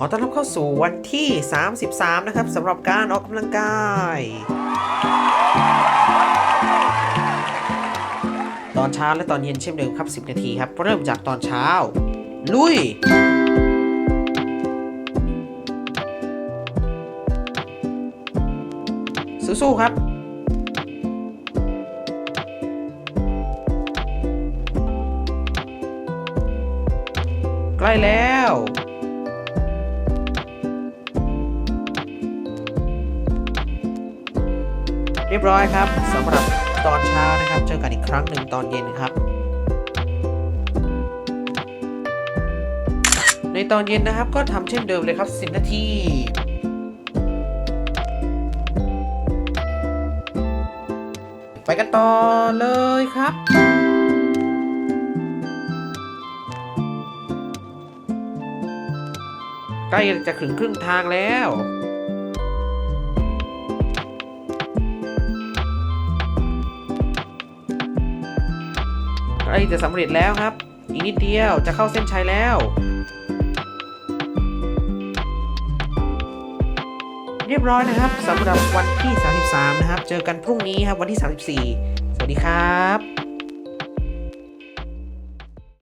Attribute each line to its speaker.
Speaker 1: ขอต้อนรับเข้าสู่วันที่ 33 นะครับสำหรับการออกกำลังกาย ตอนเช้าและตอนเย็นเช่นเดิมครับ 10 นาทีครับ เริ่มจากตอนเช้า ลุยสู้ๆครับใกล้แล้ว เรียบร้อยครับสำหรับตอนเช้านะครับ เจอกันอีกครั้งหนึ่งตอนเย็นครับ ในตอนเย็นนะครับก็ทำเช่นเดิมเลยครับ 10 นาทีไปกันต่อเลยครับ ใกล้จะถึงครึ่งทางแล้ว ใกล้จะสำเร็จแล้วครับ อีกนิดเดียวจะเข้าเส้นชัยแล้วเรียบร้อยนะครับสำหรับวันที่ 33 นะครับ เจอกันพรุ่งนี้ครับวันที่ 34 สวัสดีครับ